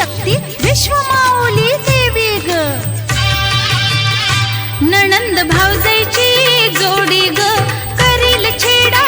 शक्ती विश्वमाऊली देवी ग. नणंद भावजाईची जोडी ग. करील छेडा